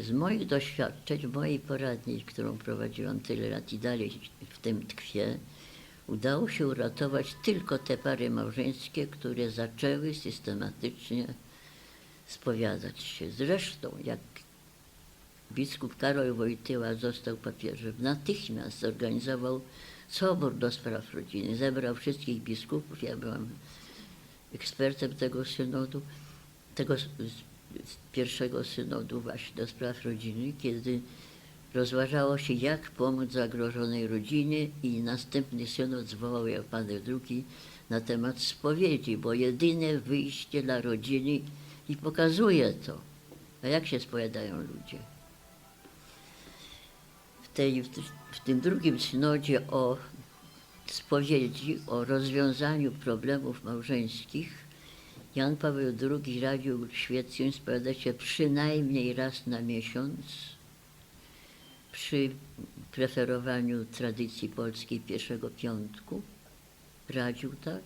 Z moich doświadczeń, w mojej poradni, którą prowadziłam tyle lat i dalej w tym tkwię, udało się uratować tylko te pary małżeńskie, które zaczęły systematycznie spowiadać się. Zresztą, jak biskup Karol Wojtyła został papieżem, natychmiast zorganizował sobór do spraw rodziny. Zebrał wszystkich biskupów, ja byłam ekspertem tego synodu, tego pierwszego synodu właśnie do spraw rodziny, kiedy rozważało się, jak pomóc zagrożonej rodzinie i następny synod zwołał Jan Paweł II na temat spowiedzi, bo jedyne wyjście dla rodziny i pokazuje to. A jak się spowiadają ludzie? W, tej, w tym drugim synodzie o spowiedzi, o rozwiązaniu problemów małżeńskich, Jan Paweł II radził świeckim spowiadać się przynajmniej raz na miesiąc przy preferowaniu tradycji polskiej pierwszego piątku. Radził tak.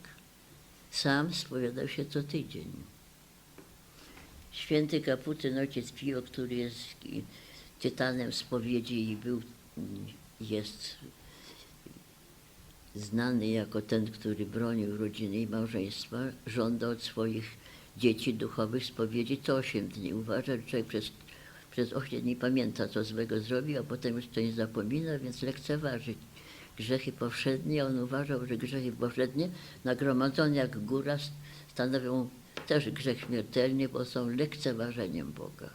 Sam spowiadał się co tydzień. Święty kapucyn ojciec Pio, który jest tytanem spowiedzi i był, jest znany jako ten, który bronił rodziny i małżeństwa, żąda od swoich dzieci duchowych spowiedzi co 8 dni. Uważa, że człowiek przez, przez 8 dni pamięta, co złego zrobił, a potem już to nie zapomina, więc lekceważy grzechy powszednie. On uważał, że grzechy powszednie nagromadzone jak góra stanowią też grzech śmiertelny, bo są lekceważeniem Boga.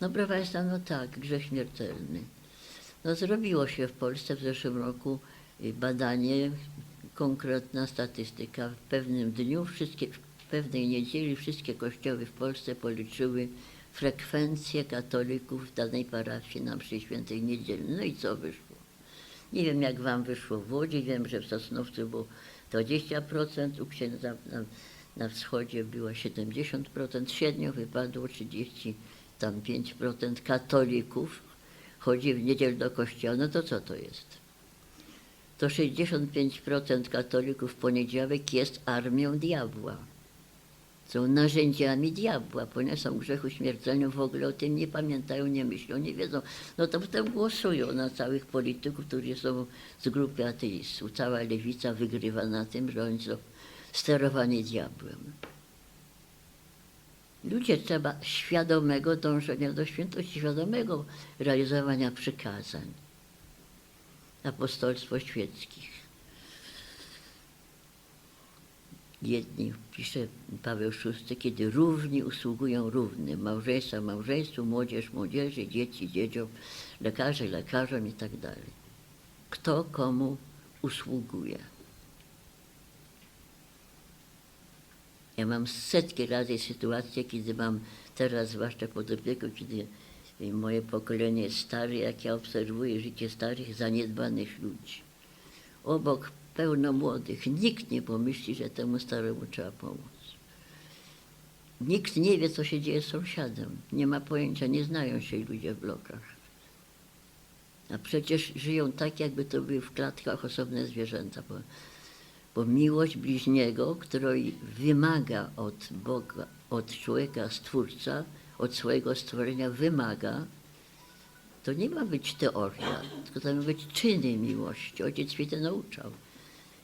No proszę Państwa, no tak, grzech śmiertelny. No zrobiło się w Polsce w zeszłym roku badanie, konkretna statystyka. W pewnym dniu, wszystkie, w pewnej niedzieli wszystkie kościoły w Polsce policzyły frekwencję katolików w danej parafii na mszy świętej niedzielnej. No i co wyszło? Nie wiem, jak wam wyszło w Łodzi, wiem, że w Sosnowcu było 20%, u księdza na, na wschodzie było 70%, średnio wypadło 30 tam 5% katolików chodzi w niedzielę do kościoła, no to co to jest? To 65% katolików w poniedziałek jest armią diabła. Są narzędziami diabła, ponieważ są grzechu śmiertelnym, w ogóle o tym nie pamiętają, nie myślą, nie wiedzą. No to potem głosują na całych polityków, którzy są z grupy ateistów. Cała lewica wygrywa na tym, że oni są sterowani diabłem. Ludzie trzeba świadomego dążenia do świętości, świadomego realizowania przykazań. Apostolstwo świeckich. Jedni, pisze Paweł VI, kiedy równi usługują równym, małżeństwa małżeństwu, młodzież młodzieży, dzieci dzieciom, lekarze lekarzom i tak dalej. Kto komu usługuje. Ja mam setki razy sytuacje, kiedy mam teraz, zwłaszcza pod opieką, kiedy moje pokolenie stare, jak ja obserwuję życie starych, zaniedbanych ludzi. Obok pełno młodych. Nikt nie pomyśli, że temu staremu trzeba pomóc. Nikt nie wie, co się dzieje z sąsiadem. Nie ma pojęcia, nie znają się ludzie w blokach. A przecież żyją tak, jakby to były w klatkach osobne zwierzęta. Bo bo miłość bliźniego, której wymaga od Boga, od człowieka, stwórca, od swojego stworzenia wymaga, to nie ma być teoria, tylko to ma być czyny miłości. Ojciec Święty nauczał.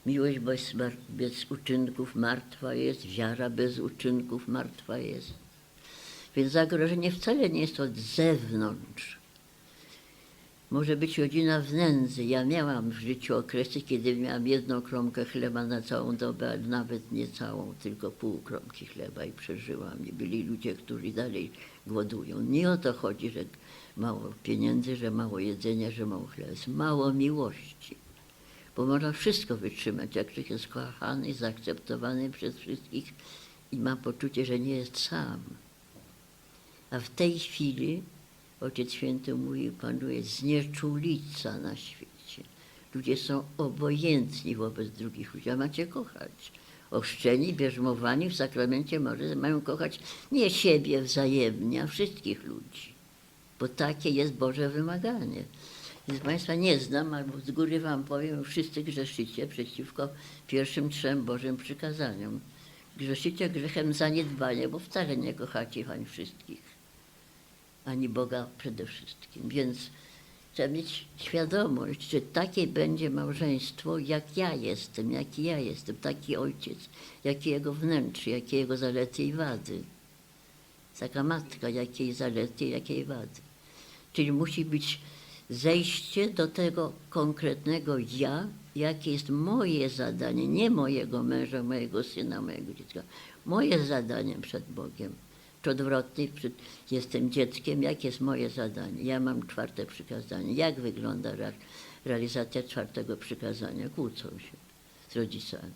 Miłość bez, bez uczynków martwa jest, wiara bez uczynków martwa jest. Więc zagrożenie wcale nie jest od zewnątrz, może być rodzina w nędzy. Ja miałam w życiu okresy, kiedy miałam jedną kromkę chleba na całą dobę, ale nawet nie całą, tylko pół kromki chleba i przeżyłam. I byli ludzie, którzy dalej głodują. Nie o to chodzi, że mało pieniędzy, że mało jedzenia, że mało chleba. Jest mało miłości. Bo można wszystko wytrzymać, jak ktoś jest kochany, zaakceptowany przez wszystkich i ma poczucie, że nie jest sam. A w tej chwili Ojciec Święty mówi, panuje znieczulica na świecie. Ludzie są obojętni wobec drugich ludzi, a macie kochać. Ochrzczeni, bierzmowani w sakramencie małżeństwa mają kochać nie siebie wzajemnie, a wszystkich ludzi. Bo takie jest Boże wymaganie. Więc Państwa nie znam, albo z góry Wam powiem, wszyscy grzeszycie przeciwko pierwszym trzem Bożym przykazaniom. Grzeszycie grzechem zaniedbania, bo wcale nie kochacie Wań wszystkich. Ani Boga przede wszystkim. Więc trzeba mieć świadomość, że takie będzie małżeństwo, jak ja jestem, jaki ja jestem, taki ojciec, jakie jego wnętrze, jakie jego zalety i wady. Taka matka, jakie jej zalety, jakie jej wady. Czyli musi być zejście do tego konkretnego ja, jakie jest moje zadanie, nie mojego męża, mojego syna, mojego dziecka. Moje zadanie przed Bogiem. Przed, jestem dzieckiem, jakie jest moje zadanie? Ja mam czwarte przykazanie. Jak wygląda re, realizacja czwartego przykazania? Kłócą się z rodzicami.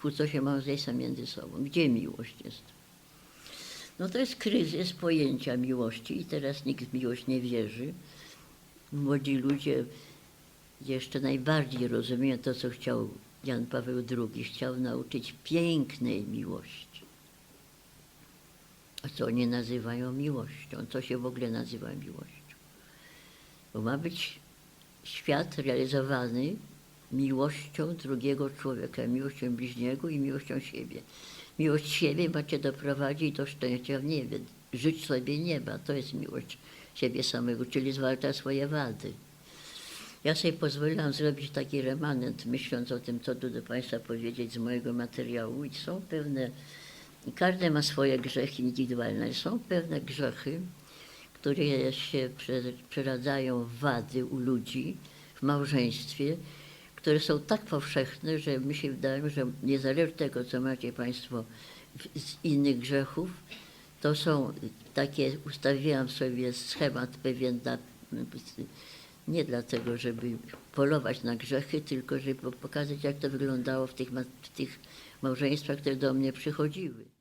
Kłócą się małżeństwa między sobą. Gdzie miłość jest? No to jest kryzys pojęcia miłości i teraz nikt w miłość nie wierzy. Młodzi ludzie jeszcze najbardziej rozumieją to, co chciał Jan Paweł II. Chciał nauczyć pięknej miłości. A co oni nazywają miłością? Co się w ogóle nazywa miłością? Bo ma być świat realizowany miłością drugiego człowieka, miłością bliźniego i miłością siebie. Miłość siebie macie doprowadzić do szczęścia w niebie. Żyć sobie nieba, to jest miłość siebie samego, czyli zwalczać swoje wady. Ja sobie pozwoliłam zrobić taki remanent, myśląc o tym, co tu do Państwa powiedzieć z mojego materiału. I są pewne, każdy ma swoje grzechy indywidualne, są pewne grzechy, które się prze- przeradzają w wady u ludzi w małżeństwie, które są tak powszechne, że mi się wydaje, że niezależnie od tego, co macie Państwo z innych grzechów, to są takie, ustawiłam sobie schemat pewien dla, nie dlatego, żeby polować na grzechy, tylko żeby pokazać, jak to wyglądało w tych, w tych małżeństwach, które do mnie przychodziły.